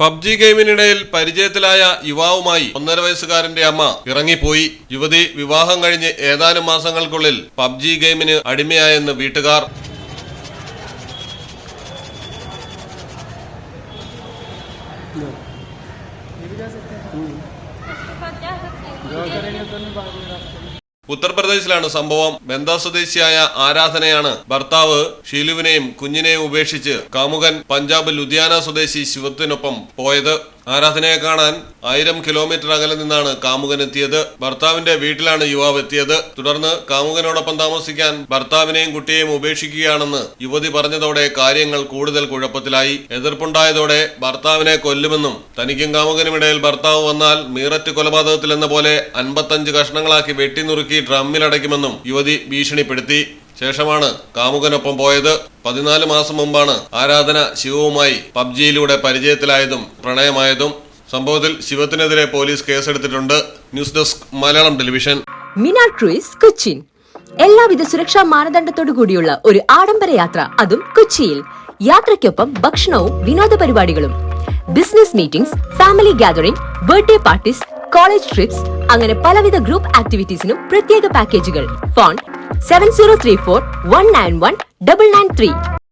PUBG ഗെയിമിനിടയിൽ പരിചയത്തിലായ യുവാവുമായി ഒന്നര വയസ്സുകാരന്റെ അമ്മ ഇറങ്ങിപ്പോയി. യുവതി വിവാഹം കഴിഞ്ഞ് ഏതാനും മാസങ്ങൾക്കുള്ളിൽ പബ്ജി ഗെയിമിന് അടിമയായെന്ന് വീട്ടുകാർ. ഉത്തർപ്രദേശിലാണ് സംഭവം. ബന്ദ സ്വദേശിയായ ആരാധനയാണ് ഭർത്താവ് ഷീലുവിനെയും കുഞ്ഞിനെയും ഉപേക്ഷിച്ച് കാമുകൻ പഞ്ചാബ് ലുധിയാന സ്വദേശി ശിവത്തിനൊപ്പം പോയത്. ആരാധനയെ കാണാൻ ആയിരം കിലോമീറ്റർ അകലെ നിന്നാണ് കാമുകൻ എത്തിയത്. ഭർത്താവിന്റെ വീട്ടിലാണ് യുവാവ് എത്തിയത്. തുടർന്ന് കാമുകനോടൊപ്പം താമസിക്കാൻ ഭർത്താവിനെയും കുട്ടിയെയും ഉപേക്ഷിക്കുകയാണെന്ന് യുവതി പറഞ്ഞതോടെ കാര്യങ്ങൾ കൂടുതൽ കുഴപ്പത്തിലായി. എതിർപ്പുണ്ടായതോടെ ഭർത്താവിനെ കൊല്ലുമെന്നും തനിക്കും കാമുകനും ഇടയിൽ ഭർത്താവ് വന്നാൽ മീററ്റ് കൊലപാതകത്തിലെന്ന പോലെ അൻപത്തഞ്ച് കഷ്ണങ്ങളാക്കി വെട്ടിനുറുക്കി ഡ്രമ്മിലടയ്ക്കുമെന്നും യുവതി ഭീഷണിപ്പെടുത്തി. ശേഷമാണ് കാമുകനൊപ്പം പോയത്. പതിനാല് മാസം മുമ്പാണ് ആരാധന ശിവവുമായി പബ്ജിയിലൂടെ പരിചയത്തിലായതും പ്രണയമായതും. സംഭവത്തിൽ ശിവത്തിനെതിരെ പോലീസ് കേസെടുത്തിട്ടുണ്ട്. News desk Malayalam television. Mina cruise Cochin എല്ലാവിധ സുരക്ഷാ മാനദണ്ഡത്തോടു കൂടിയുള്ള ഒരു ആഡംബര യാത്ര അതും കൊച്ചിയിൽ. യാത്രയ്ക്കൊപ്പം ഭക്ഷണവും വിനോദ പരിപാടികളും. Business meetings family gathering birthday parties college trips അങ്ങനെ പലവിധ ഗ്രൂപ്പ് ആക്ടിവിറ്റീസിനും പ്രത്യേക പാക്കേജുകൾ. Phone seven zero three four one nine one double nine three.